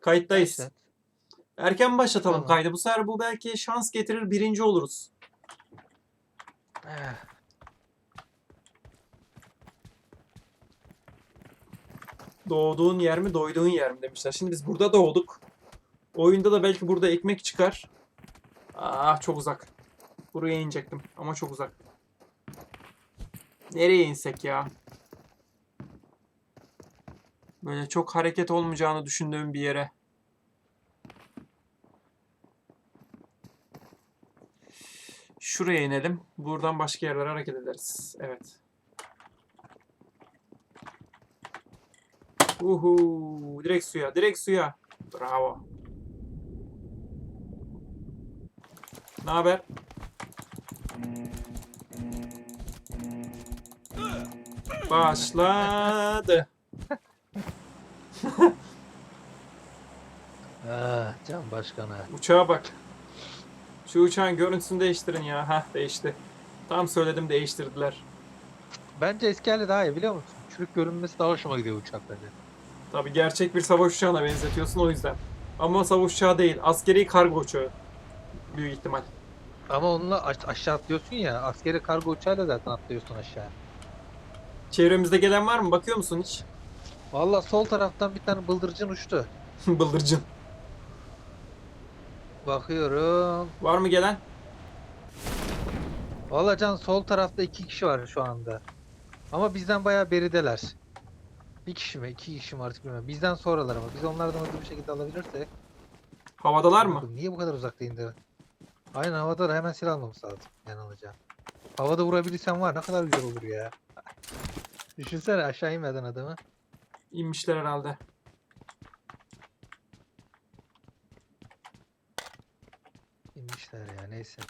Kayıttayız. Başlat. Erken başlatalım Tamam. kaydı. Bu sefer bu belki şans getirir birinci oluruz. Eh, Doğduğun yer mi doyduğun yer mi demişler. Şimdi biz burada doğduk. Oyunda da belki burada ekmek çıkar. Ah çok uzak. Buraya inecektim ama çok uzak. Nereye insek ya? Böyle çok hareket olmayacağını düşündüğüm bir yere. Şuraya inelim. Buradan başka yerlere hareket ederiz. Evet. Uhu, direkt suya, direkt suya. Bravo. Ne haber? Başladı. Ah, Can Başkan'a. Uçağa bak. Şu uçağın görüntüsünü değiştirin ya. Hah değişti. Tam söyledim değiştirdiler. Bence eski hali daha iyi biliyor musun? Çürük görünmesi daha hoşuma gidiyor uçaklarda. Tabi gerçek bir savaş uçağına benzetiyorsun o yüzden. Ama savaş uçağı değil. Askeri kargo uçağı. Büyük ihtimal. Ama onunla aş- aşağı atlıyorsun ya. Askeri kargo uçağıyla zaten atlıyorsun aşağı. Çevremizde gelen var mı? Bakıyor musun hiç? Valla sol taraftan bir tane bıldırcın uçtu. Bıldırcın. Bakıyorum. Var mı gelen? Valla Can sol tarafta iki kişi var şu anda. Ama bizden bayağı berideler. Bir kişi mi? iki kişi mi artık bilmiyorum. Bizden sonralar ama. Biz onlardan hızlı bir şekilde alabilirsek. Havadalar mı? Bakın, Niye bu kadar uzakta indi? Aynen havada da hemen silah almamız lazım. Yani alacağım. Havada vurabilirsem var ne kadar güzel olur ya. Düşünsene aşağı inmeden adamı. İnmişler herhalde. İnmişler ya neyse.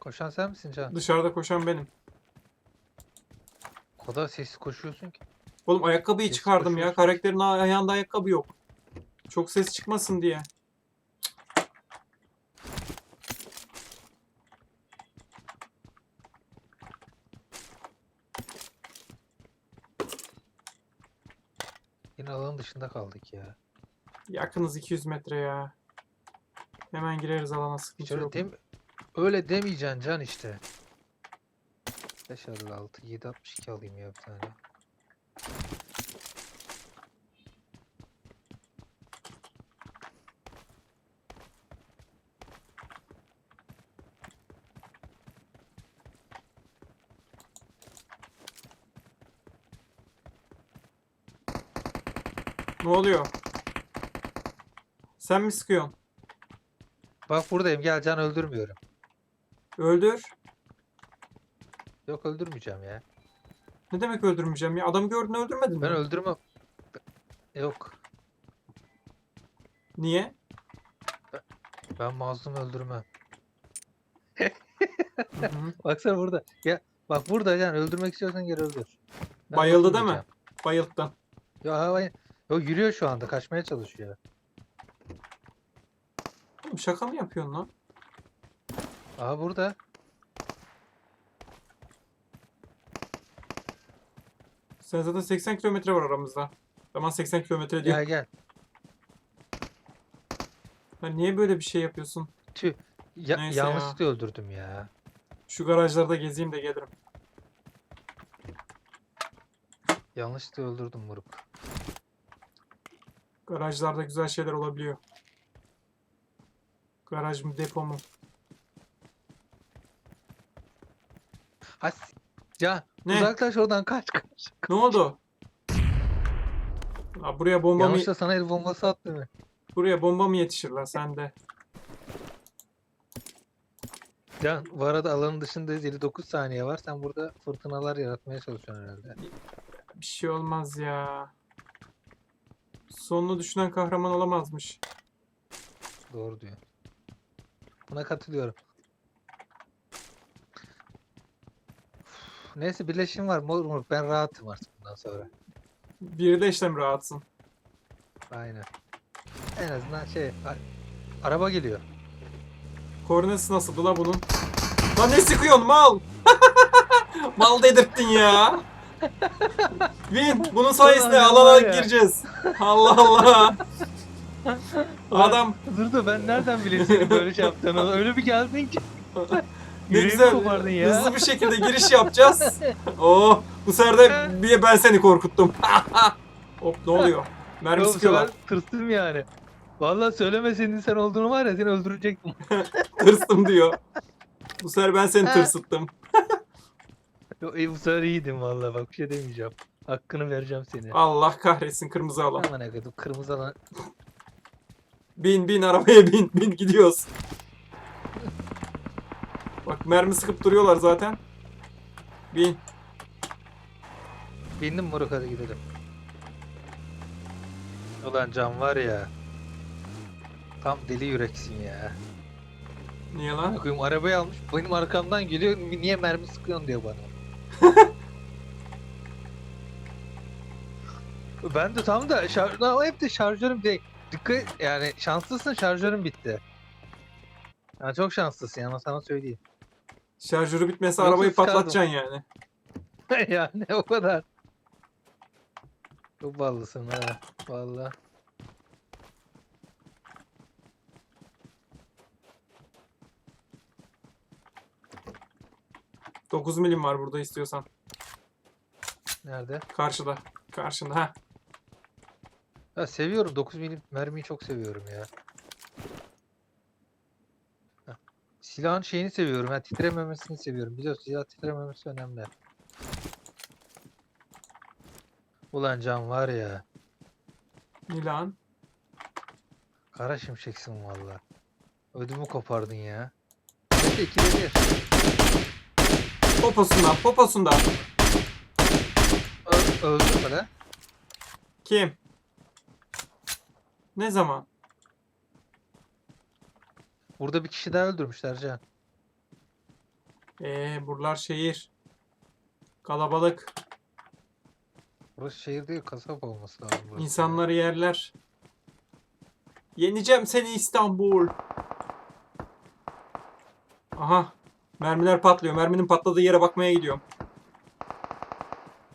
Koşan sen misin Can? Dışarıda koşan benim. O kadar sessiz koşuyorsun ki. Oğlum ayakkabıyı Ses çıkardım ya. koşuyorsun. Karakterin ayağında ayakkabı yok. Çok ses çıkmasın diye. Yine alanın dışında kaldık ya. Yakınız 200 metre ya. Hemen gireriz alana sıkıntı Hiç öyle, yok. dem öyle demeyeceksin Can işte. 5 6 7 62 alayım ya bir tane. Ne oluyor? Sen mi sıkıyorsun? Bak buradayım gel Can öldürmüyorum. Öldür. Yok öldürmeyeceğim ya. Ne demek öldürmeyeceğim ya? Adamı gördün öldürmedin Ben mi? öldürmem. Yok. Niye? Ben mazlum öldürmem. Hı hı. Baksana burada. Ya bak burada Can öldürmek istiyorsan gel öldür. Ben Bayıldı değil mi? dokunmayacağım. Bayılttın. Ya hayır. Yok yürüyor şu anda kaçmaya çalışıyor. Oğlum şaka mı yapıyorsun lan? Aha burada. Sen zaten 80 kilometre var aramızda. Zaman 80 kilometre diyor. Gel gel. Ha, niye böyle bir şey yapıyorsun? Tüh. Ya, Neyse ya. yanlışlıkla öldürdüm ya. Şu garajlarda gezeyim de gelirim. Yanlışlıkla öldürdüm moruk. Garajlarda güzel şeyler olabiliyor. Garaj mı depo mu? Ha s- Can Ne? uzaklaş oradan kaç kaç. Ne oldu? Aa, buraya bomba mı Yanlışlıkla sana el bombası attı mı? buraya bomba mı yetişir lan sende? Can bu arada alanın dışındayız 59 saniye var. Sen burada fırtınalar yaratmaya çalışıyorsun herhalde. Bir şey olmaz ya. Sonunu düşünen kahraman olamazmış. Doğru diyor. Buna katılıyorum. Neyse birleşim var ben rahatım artık bundan sonra. İşlem rahatsın. Aynen. En azından şey araba geliyor. Koordinatı nasıldı la bunun? Lan ne sıkıyorsun mal? mal dedirttin ya. Win bunun sayesinde Ulan alana var ya. gireceğiz. Allah Allah. Adam Dur da ben nereden bileyim senin böyle şey yaptığını? Öyle bir geldin ki. ne Yüreğimi güzel kopardın ya. hızlı bir şekilde giriş yapacağız. Oh bu sefer de bir ben seni korkuttum. Hop ne oluyor? Mermi sıkıyorlar. ben tırstım yani. Vallahi söylemeseydin sen olduğunu var ya seni öldürecektim. Tırstım diyor. Bu sefer ben seni tırsıttım. Yo, bu sefer iyiydim vallahi bak bir şey demeyeceğim. Hakkını vereceğim seni. Allah kahretsin kırmızı alan. Aman ne kadar kırmızı alan. Bin bin arabaya bin bin gidiyoruz. Bak mermi sıkıp duruyorlar zaten. Bin. Bindim moruk hadi gidelim. Ulan can var ya. Tam deli yüreksin ya. Niye lan? Bakayım arabayı almış benim arkamdan geliyor niye mermi sıkıyorsun diyor bana. ben de tam da şarj... Lan hep de şarjörüm değil. Dikkat yani şanslısın şarjörüm bitti. Yani çok şanslısın yani sana söyleyeyim. Şarjörü bitmese Yoksa arabayı sıkardım. patlatacaksın yani. yani o kadar. Çok ballısın ha. Vallahi. 9 milim var burada istiyorsan. Nerede? Karşıda. Karşında. Ha. Ya seviyorum 9 milim mermiyi çok seviyorum ya. Silahın şeyini seviyorum. Ha, titrememesini seviyorum. Biliyorsun silah titrememesi önemli. Ulan can var ya. Milan. Kara şimşeksin valla. Ödümü kopardın ya. İşte ikide bir. Poposunda. Poposunda. Ö öldün mü lan? Kim? Ne zaman? Burada bir kişi daha öldürmüşler Can. Eee buralar şehir. Kalabalık. Burası şehir değil kasaba olması lazım. burası. İnsanları yerler. Yeneceğim seni İstanbul. Aha. Mermiler patlıyor. Merminin patladığı yere bakmaya gidiyorum.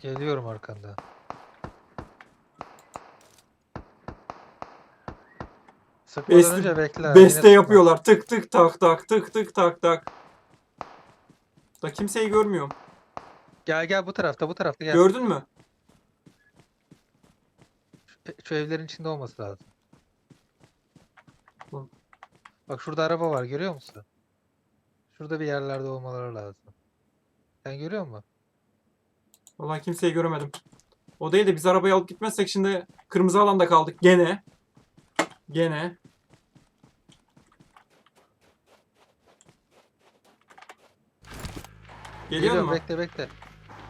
Geliyorum arkanda. Sıkmadan Beste- önce bekle. yine Beste sıkma. yapıyorlar. Tık tık tak tak tık tık tak tak. Da kimseyi görmüyorum. Gel gel bu tarafta bu tarafta gel. Gördün mü? Şu- Şu evlerin içinde olması lazım. Bak şurada araba var görüyor musun? Şurada bir yerlerde olmaları lazım. Sen görüyor musun? Vallahi kimseyi göremedim. O değil de biz arabayı alıp gitmezsek şimdi kırmızı alanda kaldık. Gene. Gene. Geliyor Geliyorum, mu? Bekle bekle.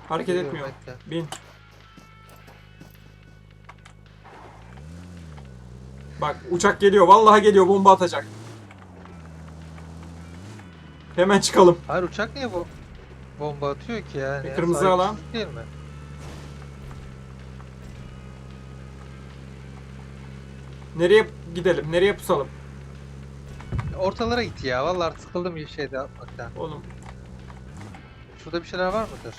Hareket Geliyorum, etmiyor. bekle. Bin. Bak uçak geliyor. Vallahi geliyor. Bomba atacak. Hemen çıkalım. Hayır uçak niye bu bomba atıyor ki yani? E, kırmızı Sahipsiz alan. Değil mi? Nereye gidelim? Nereye pusalım? Ortalara git ya. Vallahi sıkıldım bir şeyde yapmaktan. Oğlum Şurada bir şeyler var mıdır?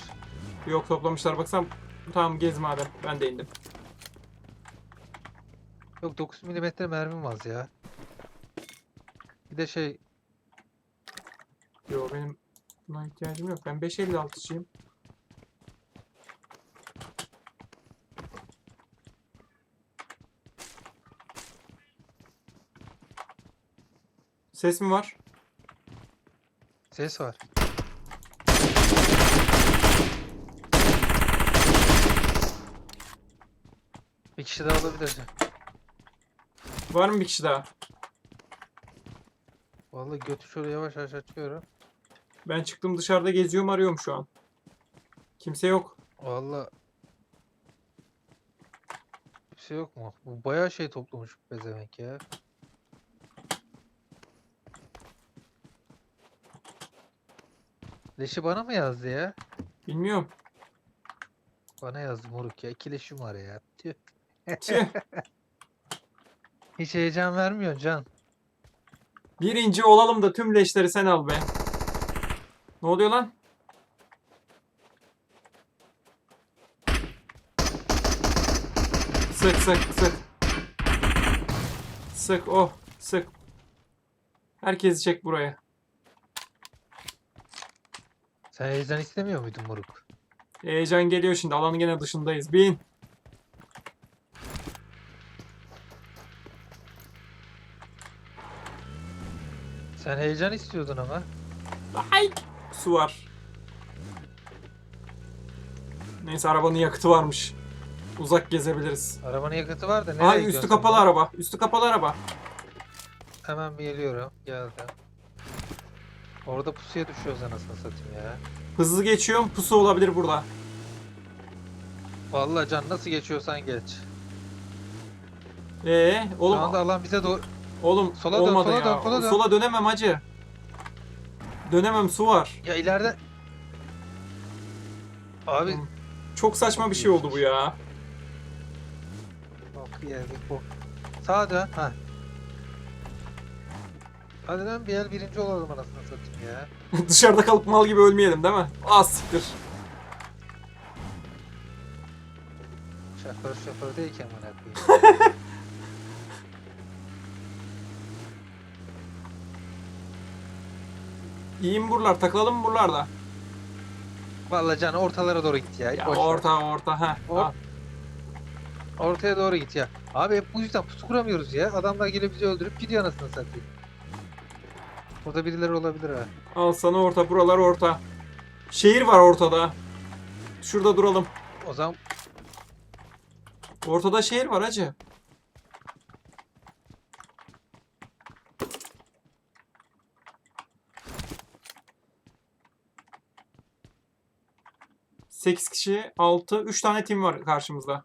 yok toplamışlar. Baksam tamam gez madem. Ben de indim. Yok 9 milimetre mermim az ya. Bir de şey Yo benim buna ihtiyacım yok. Ben 5.56'cıyım. Ses mi var? ses var. Bir kişi daha olabilir. Var mı bir kişi daha? Vallahi götü şöyle yavaş yavaş açıyorum. Ben çıktım dışarıda geziyorum arıyorum şu an. Kimse yok. Vallahi Kimse yok mu? Bu bayağı şey toplamış bu pezevenk ya. Leşi bana mı yazdı ya? Bilmiyorum. Bana yazdı moruk ya. İki leşim var ya. Tüh. Tüh. Hiç heyecan vermiyor Can. Birinci olalım da tüm leşleri sen al be. Ne oluyor lan? Sık sık sık. Sık oh sık. Herkesi çek buraya. Sen heyecan istemiyor muydun moruk? Heyecan geliyor şimdi. Alanın gene dışındayız. Bin. Sen heyecan istiyordun ama. Ay. Su var. Neyse arabanın yakıtı varmış. Uzak gezebiliriz. Arabanın yakıtı var da nereye gidiyorsun üstü sen kapalı araba. Üstü kapalı araba. Hemen bir geliyorum. Geldim. Orada pusuya düşüyoruz anasını satayım ya. Hızlı geçiyorum. Pusu olabilir burada. Vallahi Can nasıl geçiyorsan geç. Ee, Şu oğlum anda alan bize doğru... oğlum Sola dön, olmadı sola ya. dön, sola dön. Sola dönemem hacı. Dönemem su var. Ya ileride... Abi... Çok saçma bir şey oldu bu ya. Bak geldik bu. Sağa dön. Ha. Hadi lan bir el birinci olalım anasını satayım ya. Dışarıda kalıp mal gibi ölmeyelim değil mi? Az siktir. Şoför şoför değilken bana koyayım. İyi mi buralar? Takılalım buralarda? Vallahi Can ortalara doğru git ya. Ya boş ver. orta orta ha. Or- Ortaya doğru git ya. Abi hep bu yüzden pusu kuramıyoruz ya. Adamlar gelip bizi öldürüp gidiyor anasını satayım. Burada birileri olabilir ha. Al sana orta. Buralar orta. Şehir var ortada. Şurada duralım. O zaman Ortada şehir var hacı. Sekiz kişi, altı, üç tane tim var karşımızda.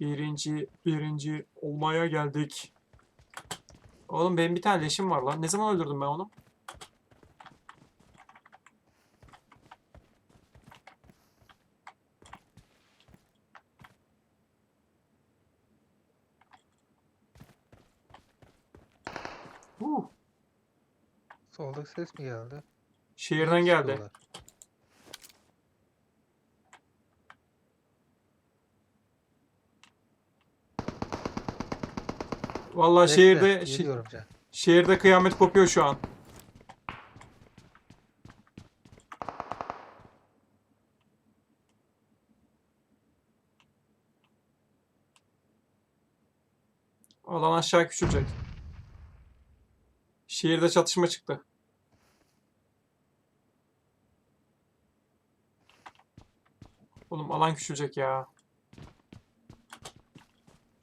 Birinci, birinci olmaya geldik. Oğlum benim bir tane leşim var lan. Ne zaman öldürdüm ben onu? Huh. Soldaki ses mi geldi? Şehirden geldi. Vallahi Bekle, şehirde şe- Geliyorum Can. şehirde kıyamet kopuyor şu an. Alan aşağı küçülecek. Şehirde çatışma çıktı. Oğlum alan küçülecek ya.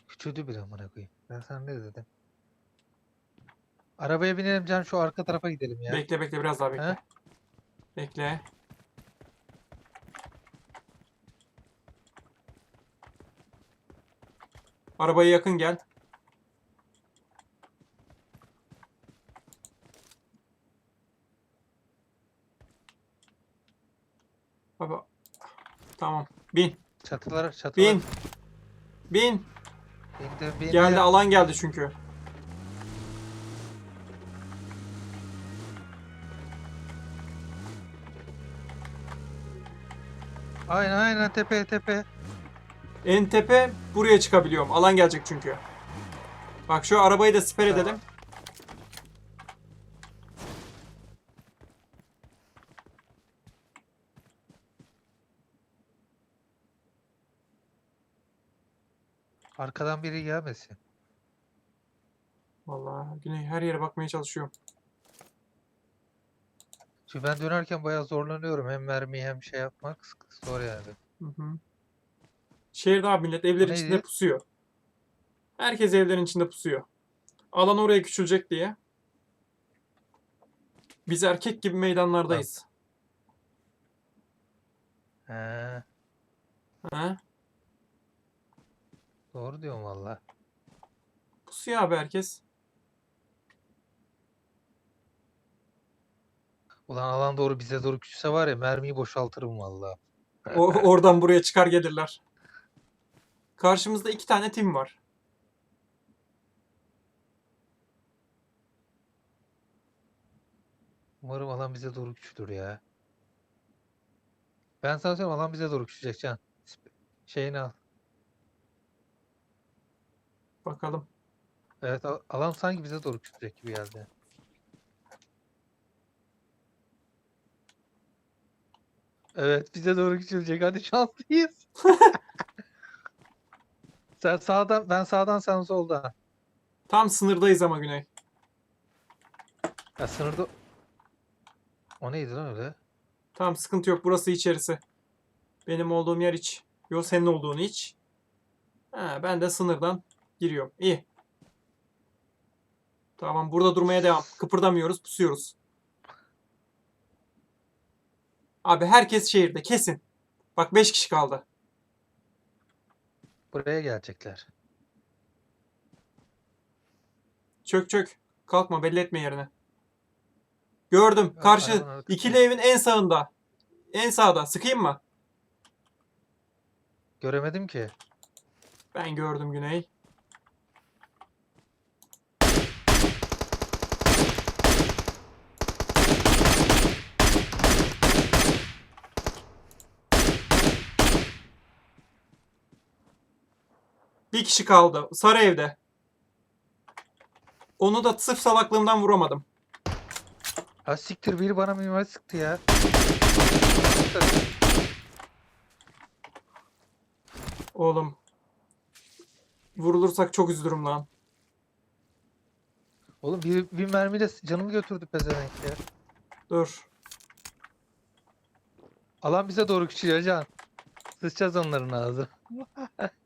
Küçüldü bir amına koyayım. Ben sana ne dedim? Arabaya binelim Can şu arka tarafa gidelim ya. Bekle bekle biraz daha bekle. He? Bekle. Arabaya yakın gel. Baba. Tamam. Bin. Çatılar çatılar. Bin. Bin. Bindim, bindim. Geldi alan geldi çünkü. Aynen aynen tepe tepe. En tepe buraya çıkabiliyorum. Alan gelecek çünkü. Bak şu arabayı da siper Tamam. edelim. Arkadan biri gelmesin. Vallahi Güney her yere bakmaya çalışıyorum. Çünkü ben dönerken bayağı zorlanıyorum. Hem mermi hem şey yapmak zor yani. Hı hı. Şehirde abi millet evlerin neydi? içinde pusuyor. Herkes evlerin içinde pusuyor. Alan oraya küçülecek diye. Biz erkek gibi meydanlardayız. He, Ha? Doğru diyorsun valla. Pusuyor abi herkes. Ulan alan doğru bize doğru küçülse var ya mermiyi boşaltırım valla. O, oradan buraya çıkar gelirler. Karşımızda iki tane tim var. Umarım alan bize doğru küçülür ya. Ben sana söyleyeyim alan bize doğru küçülecek Can. Şeyini al. Bakalım. Evet al- alan sanki bize doğru küçülecek gibi geldi. Evet bize doğru küçülecek. Hadi şanslıyız. sen sağdan ben sağdan sen soldan. Tam sınırdayız ama Güney. Ya sınırda o neydi lan öyle? Tamam sıkıntı yok. Burası içerisi. Benim olduğum yer iç. Yo senin olduğun iç. Ha, ben de sınırdan giriyorum. İyi. Tamam burada durmaya devam. Kıpırdamıyoruz, pusuyoruz. Abi herkes şehirde kesin. Bak 5 kişi kaldı. Buraya gelecekler. Çök çök. Kalkma belli etme yerini. Gördüm. Karşı arkasında. ikili evin en sağında. En sağda. Sıkayım mı? Göremedim ki. Ben gördüm Güney. Bir kişi kaldı. Sarı evde. Onu da sırf salaklığımdan vuramadım. Ha siktir biri bana mimar sıktı ya. Oğlum. Vurulursak çok üzülürüm lan. Oğlum bir, bir mermiyle canımı götürdü pezevenk ya. Dur. Alan bize doğru küçülüyor Can. Sıçacağız onların ağzı.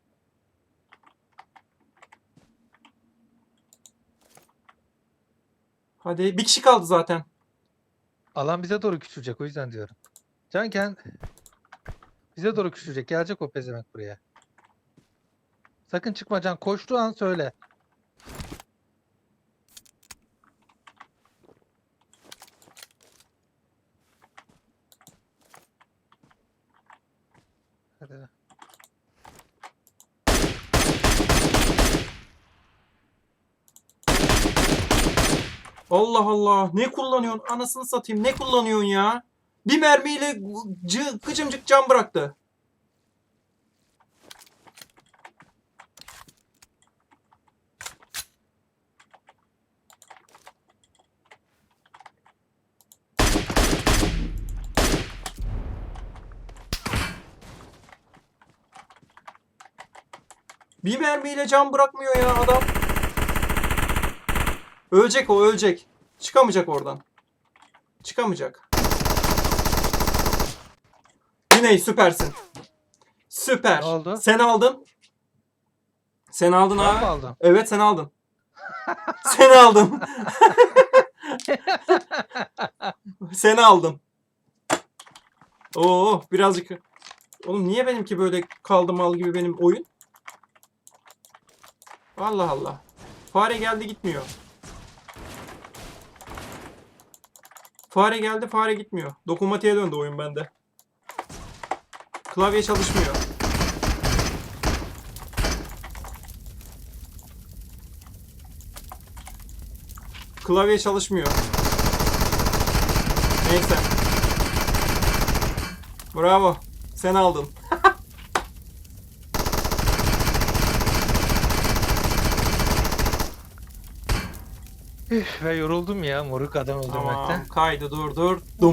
Hadi bir kişi kaldı zaten. Alan bize doğru küçülecek o yüzden diyorum. Can kend bize doğru küçülecek. Gelecek o pezevenk buraya. Sakın çıkma Can. Koştuğu an söyle. Hadi. Allah Allah. Ne kullanıyorsun? Anasını satayım. Ne kullanıyorsun ya? Bir mermiyle cı, kıcımcık can bıraktı. Bir mermiyle can bırakmıyor ya adam. Ölecek o ölecek. Çıkamayacak oradan. Çıkamayacak. Güney süpersin. Süper. Ne oldu? Sen aldın. Sen aldın Ben abi. aldım? Evet sen aldın. sen aldın. sen aldın. Oo birazcık. Oğlum niye benimki böyle kaldı mal gibi benim oyun? Allah Allah. Fare geldi gitmiyor. Fare geldi fare gitmiyor. Dokunmatiğe döndü oyun bende. Klavye çalışmıyor. Klavye çalışmıyor. Neyse. Bravo. Sen aldın. Üf, ve yoruldum ya moruk adam öldürmekten. Tamam. Kaydı dur dur. Dum.